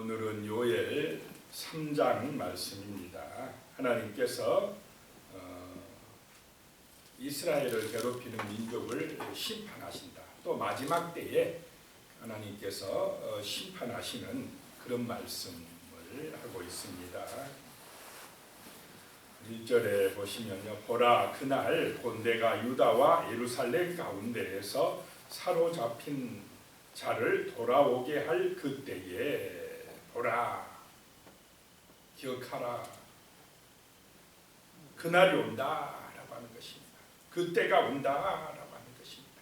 오늘은 요엘 3장 말씀입니다. 하나님께서 어, 이스라엘을 괴롭히는 민족을 심판하신다. 또 마지막 때에 하나님께서 어, 심판하시는 그런 말씀을 하고 있습니다. 1절에 보시면요. 보라 그날 본대가 유다와 예루살렘 가운데에서 사로잡힌 자를 돌아오게 할 그때에 보라 기억하라 그날이 온다라고 하는 것입니다. 그때가 온다라고 하는 것입니다.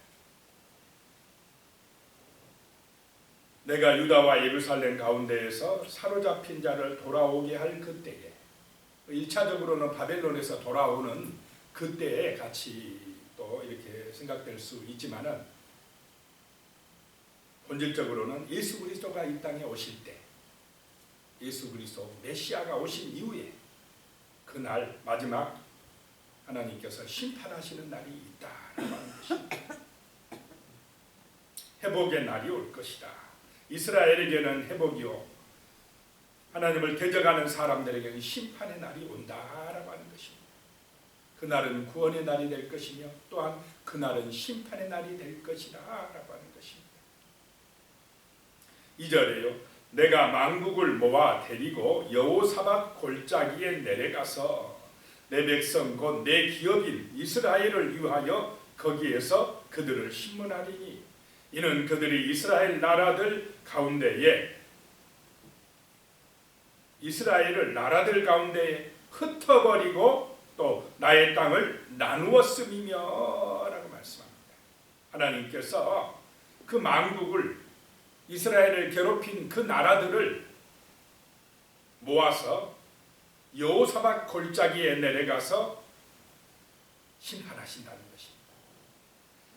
내가 유다와 예루살렘 가운데에서 사로잡힌 자를 돌아오게 할 그때에 1차적으로는 바벨론에서 돌아오는 그때에 같이 또 이렇게 생각될 수 있지만은 본질적으로는 예수 그리스도가 이 땅에 오실 때 예수 그리스도 메시아가 오신 이후에 그날 마지막 하나님께서 심판하시는 날이 있다라고 하는 것입니다. 회복의 날이 올 것이다. 이스라엘에게는 회복이요. 하나님을 대적하는 사람들에게는 심판의 날이 온다라고 하는 것입니다. 그날은 구원의 날이 될 것이며 또한 그날은 심판의 날이 될 것이다라고 하는 것입니다. 2절에요. 내가 망국을 모아 데리고 여호사밧 골짜기에 내려가서 내 백성 곧 내 기업인 이스라엘을 위하여 거기에서 그들을 신문하리니 이는 그들이 이스라엘 나라들 가운데에 이스라엘을 나라들 가운데에 흩어버리고 또 나의 땅을 나누었음이며라고 말씀합니다. 하나님께서 그 망국을 이스라엘을 괴롭힌 그 나라들을 모아서 여호사밧 골짜기에 내려가서 심판하신다는 것입니다.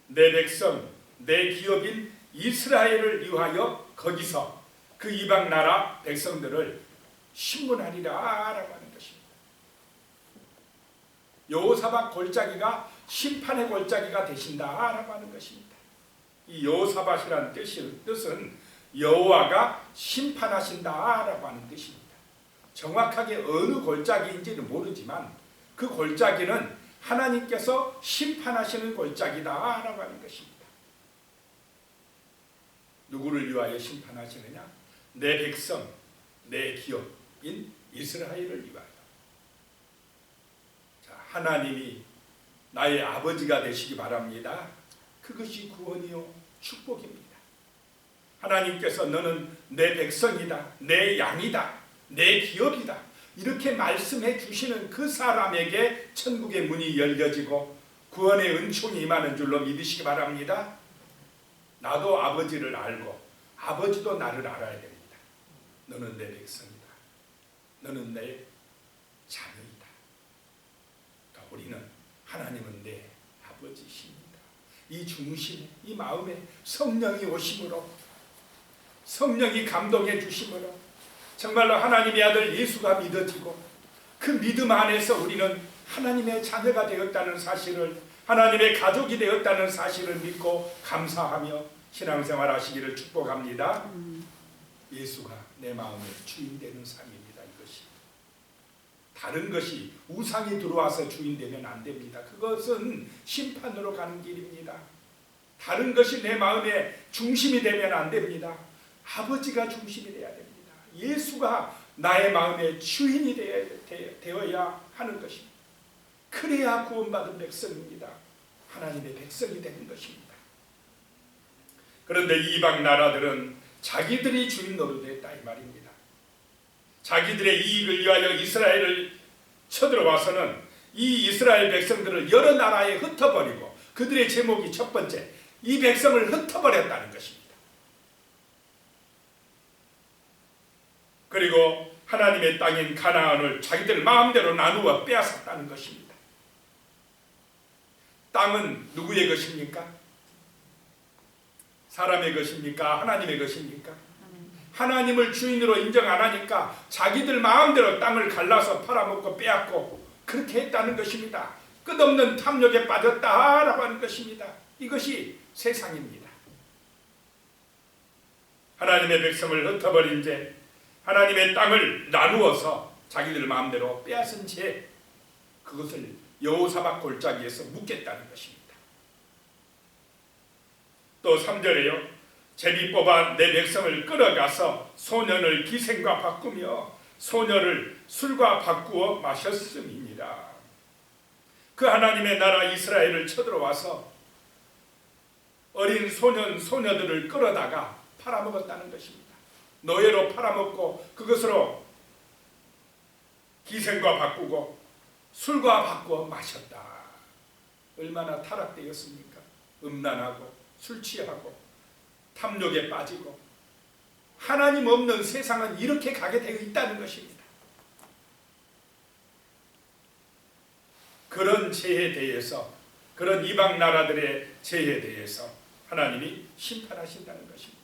내 백성, 내 기업인 이스라엘을 위하여 거기서 그 이방 나라 백성들을 신문하리라라고 하는 것입니다. 여호사밧 골짜기가 심판의 골짜기가 되신다라고 하는 것입니다. 이 여호사밧이라는 뜻은 여호와가 심판하신다라고 하는 뜻입니다. 정확하게 어느 골짜기인지는 모르지만 그 골짜기는 하나님께서 심판하시는 골짜기다라고 하는 것입니다. 누구를 위하여 심판하시느냐? 내 백성, 내 기업인 이스라엘을 위하여. 자, 하나님이 나의 아버지가 되시기 바랍니다. 그것이 구원이요 축복입니다. 하나님께서 너는 내 백성이다, 내 양이다, 내 기업이다. 이렇게 말씀해 주시는 그 사람에게 천국의 문이 열려지고 구원의 은총이 임하는 줄로 믿으시기 바랍니다. 나도 아버지를 알고 아버지도 나를 알아야 됩니다. 너는 내 백성이다. 너는 내 자녀이다. 그러니까 우리는 하나님은 내. 이 중심에 이 마음에 성령이 오심으로 성령이 감동해 주심으로 정말로 하나님의 아들 예수가 믿어지고 그 믿음 안에서 우리는 하나님의 자녀가 되었다는 사실을 하나님의 가족이 되었다는 사실을 믿고 감사하며 신앙생활 하시기를 축복합니다. 예수가 내 마음의 주인 되는 삶입니다. 다른 것이 우상이 들어와서 주인 되면 안 됩니다. 그것은 심판으로 가는 길입니다. 다른 것이 내 마음의 중심이 되면 안 됩니다. 아버지가 중심이 되어야 됩니다. 예수가 나의 마음의 주인이 되어야 하는 것입니다. 그래야 구원받은 백성입니다. 하나님의 백성이 되는 것입니다. 그런데 이방 나라들은 자기들이 주인 노릇했다 이 말입니다. 자기들의 이익을 위하여 이스라엘을 쳐들어와서는 이 이스라엘 백성들을 여러 나라에 흩어버리고 그들의 제목이 첫 번째 이 백성을 흩어버렸다는 것입니다. 그리고 하나님의 땅인 가나안을 자기들 마음대로 나누어 빼앗았다는 것입니다. 땅은 누구의 것입니까? 사람의 것입니까? 하나님의 것입니까? 하나님을 주인으로 인정 안 하니까 자기들 마음대로 땅을 갈라서 팔아먹고 빼앗고 그렇게 했다는 것입니다. 끝없는 탐욕에 빠졌다라고 하는 것입니다. 이것이 세상입니다. 하나님의 백성을 흩어버린 죄, 하나님의 땅을 나누어서 자기들 마음대로 빼앗은 채 그것을 여호사박 골짜기에서 묻겠다는 것입니다. 또 3절에요. 제비 뽑아 내 백성을 끌어가서 소년을 기생과 바꾸며 소녀를 술과 바꾸어 마셨음이니라. 그 하나님의 나라 이스라엘을 쳐들어와서 어린 소년 소녀들을 끌어다가 팔아먹었다는 것입니다. 노예로 팔아먹고 그것으로 기생과 바꾸고 술과 바꾸어 마셨다. 얼마나 타락되었습니까? 음란하고 술 취하고 탐욕에 빠지고 하나님 없는 세상은 이렇게 가게 되어 있다는 것입니다. 그런 죄에 대해서 그런 이방 나라들의 죄에 대해서 하나님이 심판하신다는 것입니다.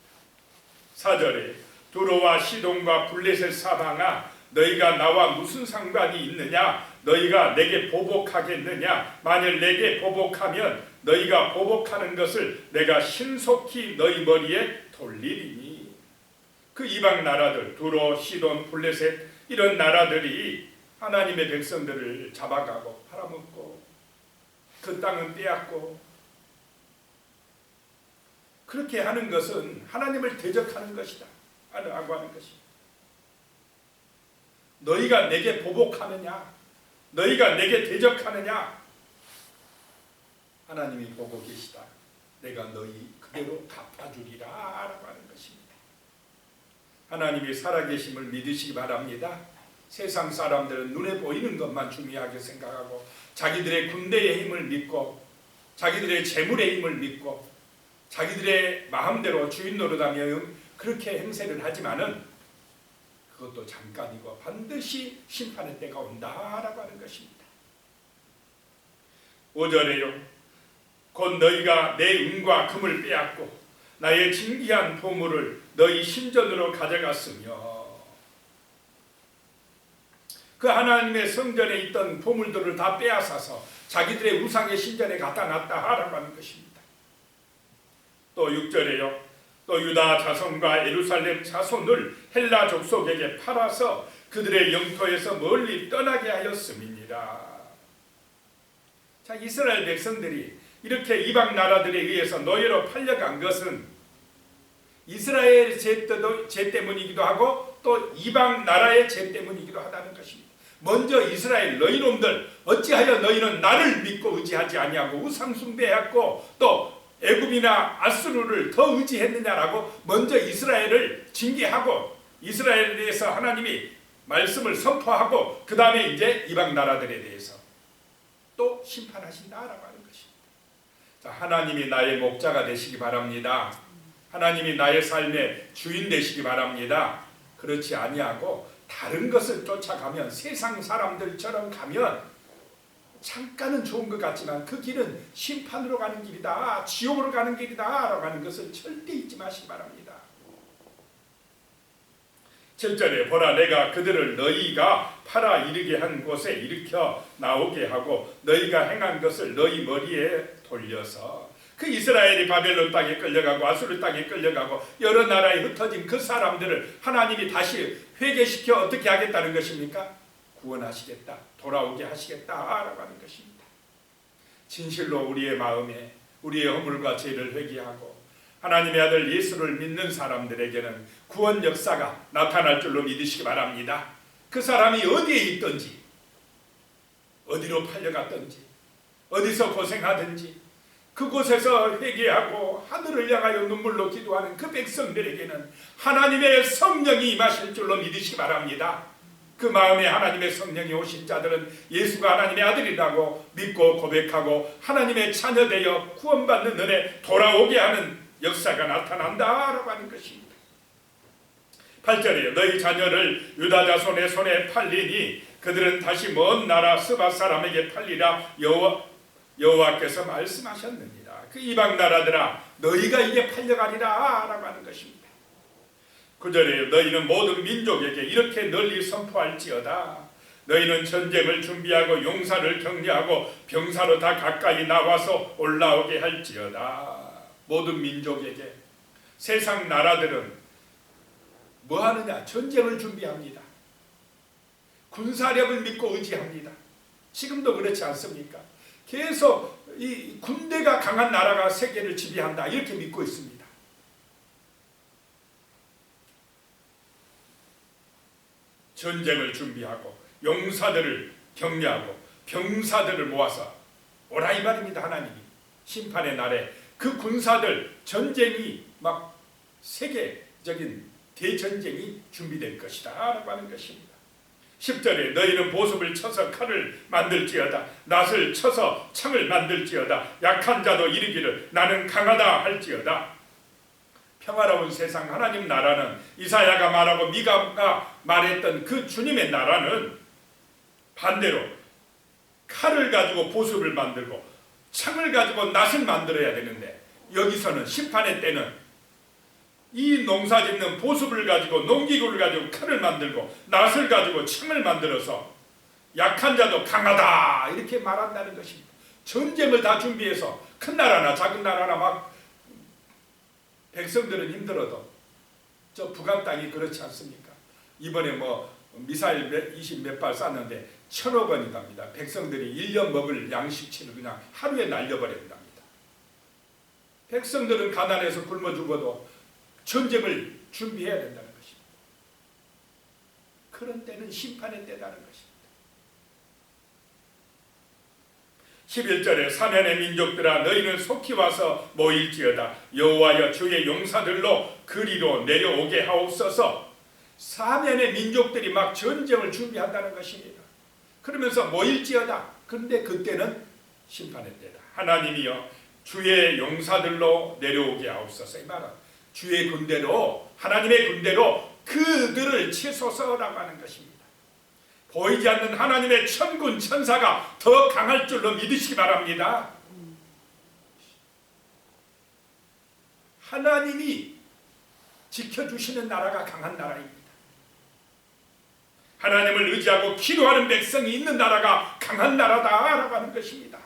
4절에 두로와 시돈과 블레셋 사방아 너희가 나와 무슨 상관이 있느냐 너희가 내게 보복하겠느냐? 만일 내게 보복하면 너희가 보복하는 것을 내가 신속히 너희 머리에 돌리리니. 그 이방 나라들 두로 시돈 블레셋 이런 나라들이 하나님의 백성들을 잡아가고 팔아먹고 그 땅은 빼앗고 그렇게 하는 것은 하나님을 대적하는 것이다. 라고 하는 것이 너희가 내게 보복하느냐 너희가 내게 대적하느냐? 하나님이 보고 계시다. 내가 너희 그대로 갚아주리라 라고 하는 것입니다. 하나님이 살아계심을 믿으시기 바랍니다. 세상 사람들은 눈에 보이는 것만 중요하게 생각하고 자기들의 군대의 힘을 믿고 자기들의 재물의 힘을 믿고 자기들의 마음대로 주인 노릇하며 그렇게 행세를 하지만은 그것도 잠깐이고 반드시 심판의 때가 온다라고 하는 것입니다. 5절에요. 곧 너희가 내 은과 금을 빼앗고 나의 진귀한 보물을 너희 신전으로 가져갔으며 그 하나님의 성전에 있던 보물들을 다 빼앗아서 자기들의 우상의 신전에 갖다 놨다 하라고 하는 것입니다. 또 6절에요. 또 유다 자손과 예루살렘 자손을 헬라 족속에게 팔아서 그들의 영토에서 멀리 떠나게 하였음이니라. 자, 이스라엘 백성들이 이렇게 이방 나라들에 의해서 노예로 팔려간 것은 이스라엘 죄, 죄 때문이기도 하고 또 이방 나라의 죄 때문이기도 하다는 것입니다. 먼저 이스라엘 너희놈들 어찌하여 너희는 나를 믿고 의지하지 아니하고 우상 숭배했고 또 애굽이나 아수르를 더 의지했느냐라고 먼저 이스라엘을 징계하고 이스라엘에 대해서 하나님이 말씀을 선포하고 그 다음에 이제 이방 나라들에 대해서 또 심판하신다라고 하는 것입니다. 자, 하나님이 나의 목자가 되시기 바랍니다. 하나님이 나의 삶의 주인 되시기 바랍니다. 그렇지 아니하고 다른 것을 쫓아가면 세상 사람들처럼 가면 잠깐은 좋은 것 같지만 그 길은 심판으로 가는 길이다. 지옥으로 가는 길이다. 라고 하는 것을 절대 잊지 마시기 바랍니다. 7절에 보라 내가 그들을 너희가 팔아 이르게 한 곳에 일으켜 나오게 하고 너희가 행한 것을 너희 머리에 돌려서 그 이스라엘이 바벨론 땅에 끌려가고 아수르 땅에 끌려가고 여러 나라에 흩어진 그 사람들을 하나님이 다시 회개시켜 어떻게 하겠다는 것입니까? 구원하시겠다. 돌아오게 하시겠다라고 하는 것입니다. 진실로 우리의 마음에 우리의 허물과 죄를 회개하고 하나님의 아들 예수를 믿는 사람들에게는 구원 역사가 나타날 줄로 믿으시기 바랍니다. 그 사람이 어디에 있든지 어디로 팔려갔든지 어디서 고생하든지 그곳에서 회개하고 하늘을 향하여 눈물로 기도하는 그 백성들에게는 하나님의 성령이 임하실 줄로 믿으시기 바랍니다. 그 마음에 하나님의 성령이 오신 자들은 예수가 하나님의 아들이라고 믿고 고백하고 하나님의 자녀되어 구원받는 은혜 돌아오게 하는 역사가 나타난다라고 하는 것입니다. 8절에 너희 자녀를 유다 자손의 손에 팔리니 그들은 다시 먼 나라 스바 사람에게 팔리라 여호와 여호와께서 말씀하셨느니라. 그 이방 나라들아 너희가 이게 팔려가리라라고 하는 것입니다. 9절에 너희는 모든 민족에게 이렇게 널리 선포할지어다. 너희는 전쟁을 준비하고 용사를 격려하고 병사로 다 가까이 나와서 올라오게 할지어다. 모든 민족에게 세상 나라들은 뭐 하느냐? 전쟁을 준비합니다. 군사력을 믿고 의지합니다. 지금도 그렇지 않습니까? 계속 이 군대가 강한 나라가 세계를 지배한다 이렇게 믿고 있습니다. 전쟁을 준비하고 용사들을 격려하고 병사들을 모아서 오라 이 말입니다 하나님이. 심판의 날에 그 군사들 전쟁이 막 세계적인 대전쟁이 준비될 것이다 라고 하는 것입니다. 10절에 너희는 보습을 쳐서 칼을 만들지어다. 낫을 쳐서 창을 만들지어다. 약한 자도 이르기를 나는 강하다 할지어다 평화로운 세상 하나님 나라는 이사야가 말하고 미가가 말했던 그 주님의 나라는 반대로 칼을 가지고 보습을 만들고 창을 가지고 낫을 만들어야 되는데 여기서는 심판의 때는 이 농사 짓는 보습을 가지고 농기구를 가지고 칼을 만들고 낫을 가지고 창을 만들어서 약한 자도 강하다 이렇게 말한다는 것입니다. 전쟁을 다 준비해서 큰 나라나 작은 나라나 막 백성들은 힘들어도 저 북한 땅이 그렇지 않습니까? 이번에 뭐 미사일 20 몇 발 쐈는데 천억 원이 갑니다. 백성들이 1년 먹을 양식치를 그냥 하루에 날려버린답니다. 백성들은 가난해서 굶어 죽어도 전쟁을 준비해야 된다는 것입니다. 그런 때는 심판의 때라는 것입니다. 11절에 사면의 민족들아 너희는 속히 와서 모일지어다 여호와여 주의 용사들로 그리로 내려오게 하옵소서 사면의 민족들이 막 전쟁을 준비한다는 것입니다. 그러면서 모일지어다. 그런데 그때는 심판의 때다. 하나님이여 주의 용사들로 내려오게 하옵소서 이 말은 주의 군대로 하나님의 군대로 그들을 치소서라고 하는 것입니다. 보이지 않는 하나님의 천군 천사가 더 강할 줄로 믿으시기 바랍니다. 하나님이 지켜주시는 나라가 강한 나라입니다. 하나님을 의지하고 기도하는 백성이 있는 나라가 강한 나라다라고 하는 것입니다.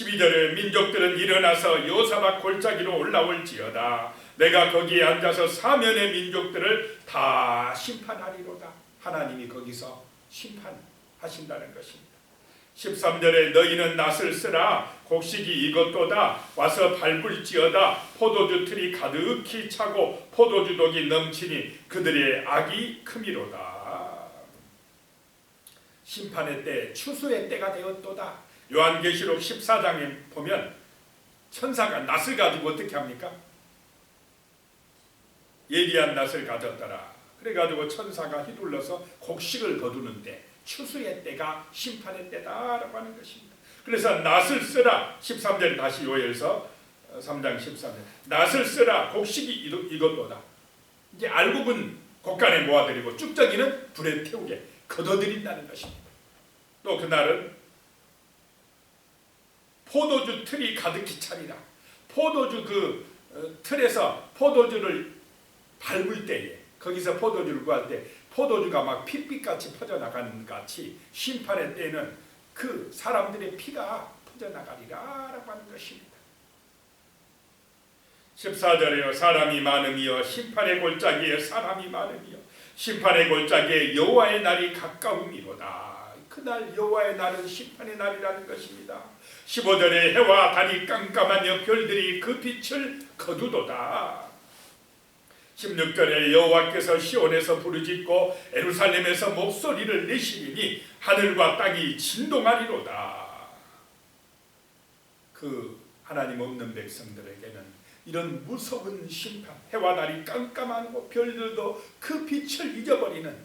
12절에 민족들은 일어나서 요사박 골짜기로 올라올지어다. 내가 거기에 앉아서 사면의 민족들을 다 심판하리로다. 하나님이 거기서 심판하신다는 것입니다. 13절에 너희는 낫을 쓰라 곡식이 이것도다 와서 밟을지어다 포도주 틀이 가득히 차고 포도주 독이 넘치니 그들의 악이 크미로다. 심판의 때 추수의 때가 되었도다. 요한계시록 14장에 보면 천사가 낫을 가지고 어떻게 합니까? 예리한 낫을 가졌더라. 그래가지고 천사가 휘둘러서 곡식을 거두는데 추수의 때가 심판의 때다라고 하는 것입니다. 그래서 낫을 쓰라 13절 다시 요엘서 3장 13절 낫을 쓰라 곡식이 이것도다. 이제 알곡은 곡간에 모아드리고 쭉정이는 불에 태우게 걷어들인다는 것입니다. 또 그날은 포도주 틀이 가득히 차리라. 포도주 그 어, 틀에서 포도주를 밟을 때에 거기서 포도주를 구할 때 포도주가 막 핏빛같이 퍼져나가는 같이 심판의 때는 그 사람들의 피가 퍼져나가리라 라고 하는 것입니다. 14절에요 사람이 많음이여 심판의 골짜기에 사람이 많음이여 심판의 골짜기에 여호와의 날이 가까움이로다. 그날 여호와의 날은 심판의 날이라는 것입니다. 15절에 해와 달이 깜깜하며 별들이 그 빛을 거두도다. 16절에 여호와께서 시온에서 부르짖고 에루살렘에서 목소리를 내시니 하늘과 땅이 진동하리로다. 그 하나님 없는 백성들에게는 이런 무서운 심판, 해와 달이 깜깜하고 별들도 그 빛을 잊어버리는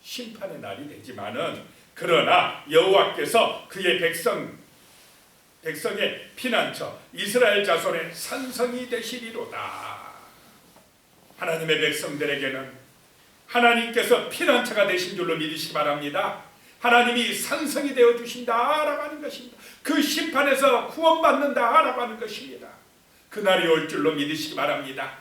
심판의 날이 되지만은 그러나 여호와께서 그의 백성 백성의 피난처 이스라엘 자손의 산성이 되시리로다. 하나님의 백성들에게는 하나님께서 피난처가 되신 줄로 믿으시기 바랍니다. 하나님이 산성이 되어 주신다라고 하는 것입니다. 그 심판에서 구원받는다라고 하는 것입니다. 그날이 올 줄로 믿으시기 바랍니다.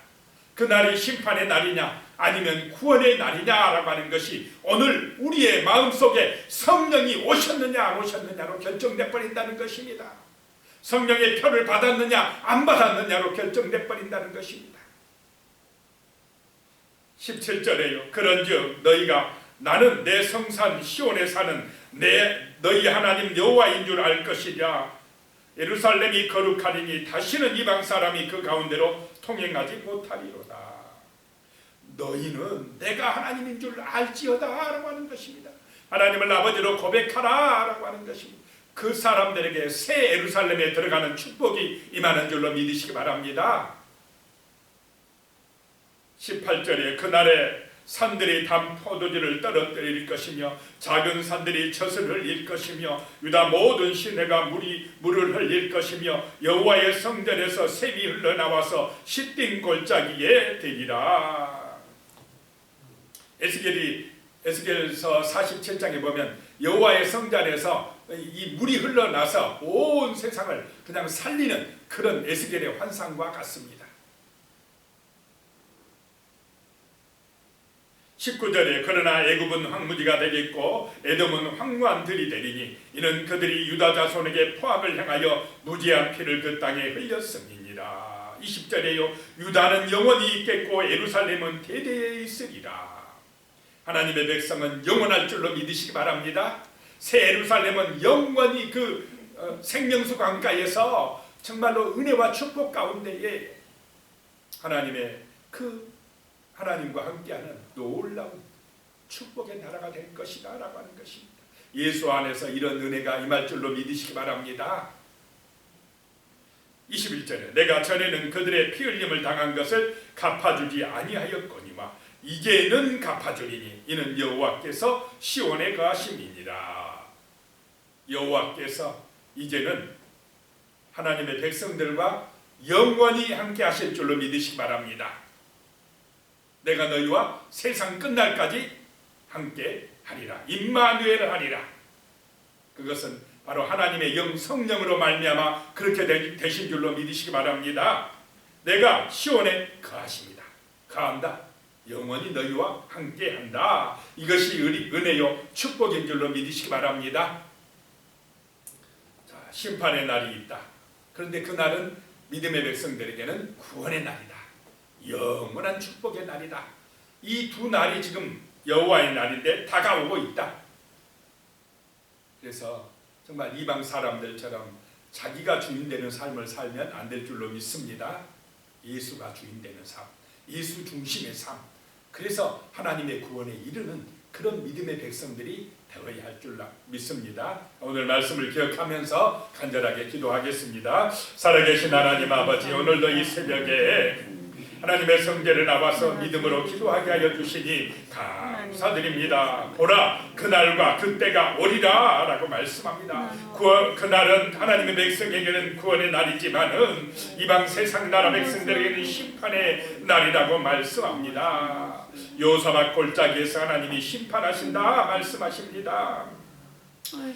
그날이 심판의 날이냐 아니면 구원의 날이냐라고 하는 것이 오늘 우리의 마음속에 성령이 오셨느냐 안 오셨느냐로 결정돼 버린다는 것입니다. 성령의 표를 받았느냐 안 받았느냐로 결정돼 버린다는 것입니다. 17절에요. 그런즉 너희가 나는 내 성산 시온에 사는 내 너희 하나님 여호와인 줄 알 것이냐 예루살렘이 거룩하리니 다시는 이방 사람이 그 가운데로 통행하지 못하리로다. 너희는 내가 하나님인 줄 알지어다라고 하는 것입니다. 하나님을 아버지로 고백하라라고 하는 것입니다. 그 사람들에게 새 예루살렘에 들어가는 축복이 임하는 줄로 믿으시기 바랍니다. 18절에 그날에 산들이 담 포도주를 떨어뜨릴 것이며 작은 산들이 젖을 흘릴 것이며 유다 모든 시내가 물이 물을 흘릴 것이며 여호와의 성전에서 샘이 흘러나와서 시띵 골짜기에 되리라. 에스겔이 에스겔서 47장에 보면 여호와의 성전에서 이 물이 흘러나서 온 세상을 그냥 살리는 그런 에스겔의 환상과 같습니다. 19절에 그러나 애굽은 황무지가 되겠고 에돔은 황무한들이 되리니 이는 그들이 유다 자손에게 포악을 행하여 무지한 피를 그 땅에 흘렸음이니라. 20절에요. 유다는 영원히 있겠고 예루살렘은 대대에 있으리라. 하나님의 백성은 영원할 줄로 믿으시기 바랍니다 새 예루살렘은 영원히 그 어, 생명수 강가에서 정말로 은혜와 축복 가운데에 하나님의 그 하나님과 함께하는 놀라운 축복의 나라가 될 것이다 라고 하는 것입니다. 예수 안에서 이런 은혜가 임할 줄로 믿으시기 바랍니다. 21절에 내가 전에는 그들의 피 흘림을 당한 것을 갚아주지 아니하였거니와 이제는 갚아주리니 이는 여호와께서 시온에 거하심이니라. 여호와께서 이제는 하나님의 백성들과 영원히 함께 하실 줄로 믿으시기 바랍니다. 내가 너희와 세상 끝날까지 함께 하리라. 임마누엘 하리라. 그것은 바로 하나님의 영 성령으로 말미암아 그렇게 되- 되신 줄로 믿으시기 바랍니다. 내가 시온에 거하십니다. 거한다. 영원히 너희와 함께한다. 이것이 은- 은혜요 축복인 줄로 믿으시기 바랍니다. 자, 심판의 날이 있다. 그런데 그 날은 믿음의 백성들에게는 구원의 날이다. 영원한 축복의 날이다. 이 두 날이 지금 여호와의 날인데 다가오고 있다. 그래서 정말 이방 사람들처럼 자기가 주인 되는 삶을 살면 안 될 줄로 믿습니다. 예수가 주인 되는 삶, 예수 중심의 삶. 그래서 하나님의 구원에 이르는 그런 믿음의 백성들이 되어야 할 줄 믿습니다. 오늘 말씀을 기억하면서 간절하게 기도하겠습니다. 살아계신 하나님 아버지 오늘도 이 새벽에 하나님의 성전에 나와서 믿음으로 기도하게 하여 주시니 감사드립니다. 보라 그날과 그때가 오리라 라고 말씀합니다. 구원, 그날은 하나님의 백성에게는 구원의 날이지만은 이방 세상 나라 백성들에게는 심판의 날이라고 말씀합니다. 요사박 골짜기에서 하나님이 심판하신다 말씀하십니다.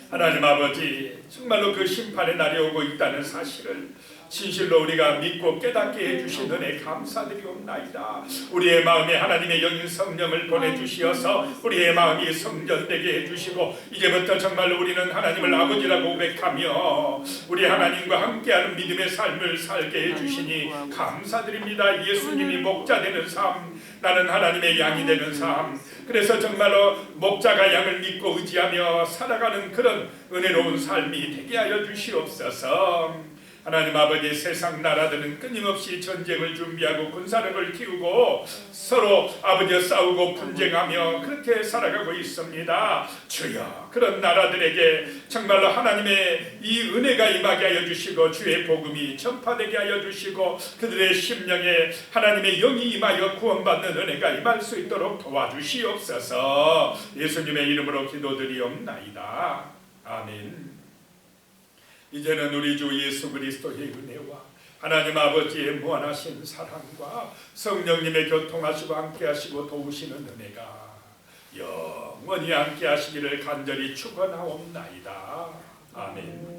하나님 아버지 정말로 그 심판의 날이 오고 있다는 사실을 진실로 우리가 믿고 깨닫게 해주신 은혜 감사드리옵나이다. 우리의 마음에 하나님의 영인 성령을 보내주시어서 우리의 마음이 성전되게 해주시고 이제부터 정말로 우리는 하나님을 아버지라고 고백하며 우리 하나님과 함께하는 믿음의 삶을 살게 해주시니 감사드립니다. 예수님이 목자 되는 삶 나는 하나님의 양이 되는 삶 그래서 정말로 목자가 양을 믿고 의지하며 살아가는 그런 은혜로운 삶이 되게 하여 주시옵소서. 하나님 아버지 세상 나라들은 끊임없이 전쟁을 준비하고 군사력을 키우고 서로 아버지와 싸우고 분쟁하며 그렇게 살아가고 있습니다. 주여 그런 나라들에게 정말로 하나님의 이 은혜가 임하게 하여 주시고 주의 복음이 전파되게 하여 주시고 그들의 심령에 하나님의 영이 임하여 구원받는 은혜가 임할 수 있도록 도와주시옵소서 예수님의 이름으로 기도드리옵나이다. 아멘. 이제는 우리 주 예수 그리스도의 은혜와 하나님 아버지의 무한하신 사랑과 성령님의 교통하시고 함께하시고 도우시는 은혜가 영원히 함께하시기를 간절히 축원하옵나이다. 아멘.